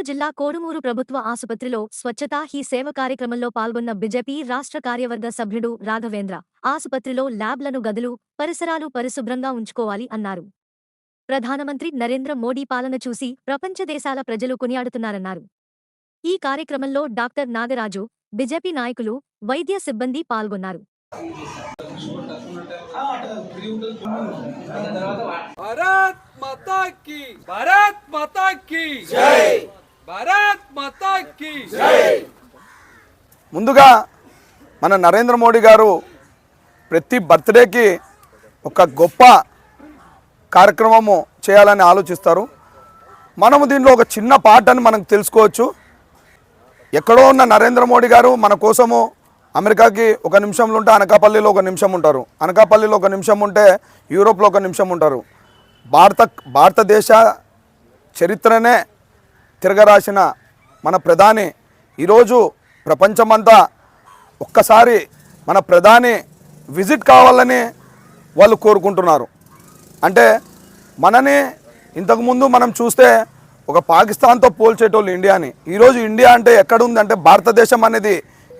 కర్నూలు జిల్లా కోడుమూరు ప్రభుత్వ ఆసుపత్రిలో స్వచ్ఛతా హీ సేవ కార్యక్రమంలో పాల్గొన్న బీజేపీ రాష్ట్ర కార్యవర్గ సభ్యుడు రాఘవేంద్ర. ఆసుపత్రిలో ల్యాబ్లను గదులు పరిసరాలు పరిశుభ్రంగా ఉంచుకోవాలి అన్నారు. ప్రధానమంత్రి నరేంద్ర మోడీ పాలన చూసి ప్రపంచ దేశాల ప్రజలు కొనియాడుతున్నారన్నారు. ఈ కార్యక్రమంలో డాక్టర్ నాగరాజు బీజేపీ నాయకులు వైద్య సిబ్బంది పాల్గొన్నారు. భారత్ మాతా భారత్ మాతా జై! భారత్ ముందుగా మన నరేంద్ర మోడీ గారు ప్రతి బర్త్డేకి ఒక గొప్ప కార్యక్రమము చేయాలని ఆలోచిస్తారు. మనము దీనిలో ఒక చిన్న పాట అని మనం తెలుసుకోవచ్చు. ఎక్కడో ఉన్న నరేంద్ర మోడీ గారు మన కోసము అమెరికాకి ఒక నిమిషంలో ఉంటే అనకాపల్లిలో ఒక నిమిషం ఉంటారు. అనకాపల్లిలో ఒక నిమిషం ఉంటే యూరోప్లో ఒక నిమిషం ఉంటారు. భారత భారతదేశ చరిత్రనే తిరగరాసిన మన ప్రధాని ఈరోజు ప్రపంచమంతా ఒక్కసారి మన ప్రధాని విజిట్ కావాలని వాళ్ళు కోరుకుంటున్నారు. అంటే మనని ఇంతకుముందు మనం చూస్తే ఒక పాకిస్తాన్తో పోల్చేటోళ్ళు ఇండియాని. ఈరోజు ఇండియా అంటే ఎక్కడుంది అంటే భారతదేశం అనేది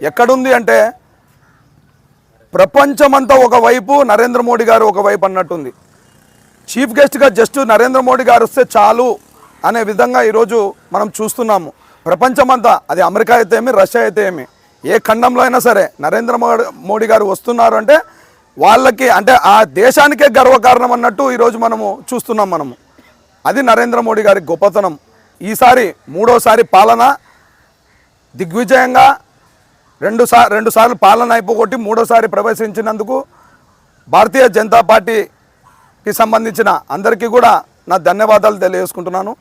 ఎక్కడుంది అంటే ప్రపంచమంతా ఒకవైపు నరేంద్ర మోడీ గారు ఒకవైపు అన్నట్టుంది. చీఫ్ గెస్ట్గా జస్ట్ నరేంద్ర మోడీ గారు వస్తే చాలు. అనే విధంగా ఈరోజు మనం చూస్తున్నాము. ప్రపంచమంతా అది అమెరికా అయితే ఏమి రష్యా అయితే ఏమి ఏ ఖండంలో అయినా సరే నరేంద్ర మోడీ మోడీ గారు వస్తున్నారు అంటే వాళ్ళకి అంటే ఆ దేశానికే గర్వకారణం అన్నట్టు ఈరోజు మనము చూస్తున్నాం మనము. అది నరేంద్ర మోడీ గారి గొప్పతనం. ఈసారి మూడోసారి పాలన దిగ్విజయంగా రెండు సా రెండు సార్లు పాలన అయిపోగొట్టి మూడోసారి ప్రవేశించినందుకు భారతీయ జనతా పార్టీకి సంబంధించిన అందరికీ కూడా నా ధన్యవాదాలు తెలియజేసుకుంటున్నాను.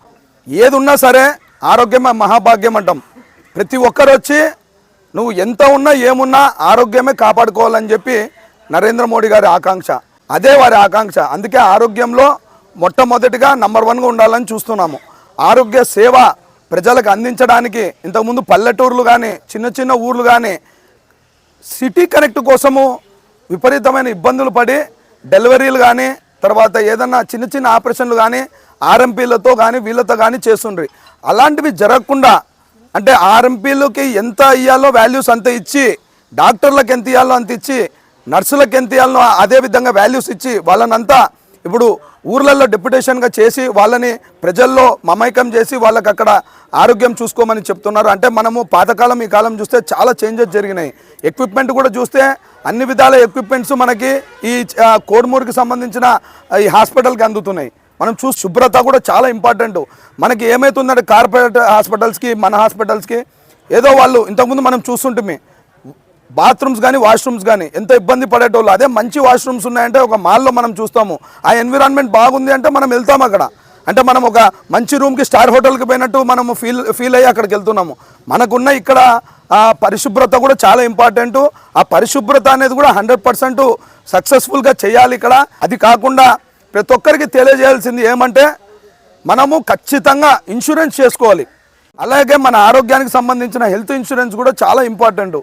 ఏది ఉన్నా సరే ఆరోగ్యమే మహాభాగ్యం అంటాం ప్రతి ఒక్కరు వచ్చి నువ్వు ఎంత ఉన్నా ఏమున్నా ఆరోగ్యమే కాపాడుకోవాలని చెప్పి నరేంద్ర మోడీ గారి ఆకాంక్ష. అదే వారి ఆకాంక్ష. అందుకే ఆరోగ్యంలో మొట్టమొదటిగా నంబర్ వన్గా ఉండాలని చూస్తున్నాము. ఆరోగ్య సేవ ప్రజలకు అందించడానికి ఇంతకుముందు పల్లెటూర్లు కానీ చిన్న చిన్న ఊర్లు కానీ సిటీ కనెక్ట్ కోసము విపరీతమైన ఇబ్బందులు పడి డెలివరీలు కానీ తర్వాత ఏదన్నా చిన్న చిన్న ఆపరేషన్లు కానీ ఆర్ఎంపీలతో కానీ వీళ్ళతో కానీ చేస్తుండ్రి. అలాంటివి జరగకుండా అంటే ఆర్ఎంపీలకి ఎంత ఇవ్వాలో వాల్యూస్ అంత ఇచ్చి డాక్టర్లకు ఎంత ఇవ్వాలో అంత ఇచ్చి నర్సులకు ఎంత ఇవ్వాలో అదే విధంగా వాల్యూస్ ఇచ్చి వాళ్ళనంతా ఇప్పుడు ఊర్లలో డెప్యుటేషన్గా చేసి వాళ్ళని ప్రజల్లో మమైకం చేసి వాళ్ళకి అక్కడ ఆరోగ్యం చూసుకోమని చెప్తున్నారు. అంటే మనము పాతకాలం ఈ కాలం చూస్తే చాలా చేంజెస్ జరిగినాయి. ఎక్విప్మెంట్ కూడా చూస్తే అన్ని విధాల ఎక్విప్మెంట్స్ మనకి ఈ కోడుమూరుకి సంబంధించిన ఈ హాస్పిటల్కి అందుతున్నాయి. మనం చూసి శుభ్రత కూడా చాలా ఇంపార్టెంట్ మనకి ఏమవుతుందంటే కార్పొరేట్ హాస్పిటల్స్కి మన హాస్పిటల్స్కి ఏదో వాళ్ళు ఇంతకుముందు మనం చూస్తుంటే బాత్రూమ్స్ కానీ వాష్రూమ్స్ కానీ ఎంత ఇబ్బంది పడేటోళ్ళు. అదే మంచి వాష్రూమ్స్ ఉన్నాయంటే ఒక మాల్లో మనం చూస్తాము. ఆ ఎన్విరాన్మెంట్ బాగుంది అంటే మనం వెళ్తాం అక్కడ. అంటే మనం ఒక మంచి రూమ్కి స్టార్ హోటల్కి పోయినట్టు మనము ఫీల్ ఫీల్ అయ్యి అక్కడికి వెళ్తున్నాము. మనకున్న ఇక్కడ ఆ పరిశుభ్రత కూడా చాలా ఇంపార్టెంట్. ఆ పరిశుభ్రత అనేది కూడా హండ్రెడ్ పర్సెంట్ సక్సెస్ఫుల్గా చేయాలి ఇక్కడ. అది కాకుండా ప్రతి ఒక్కరికి తెలియజేయాల్సింది ఏమంటే మనము ఖచ్చితంగా ఇన్సూరెన్స్ చేసుకోవాలి. అలాగే మన ఆరోగ్యానికి సంబంధించిన హెల్త్ ఇన్సూరెన్స్ కూడా చాలా ఇంపార్టెంట్.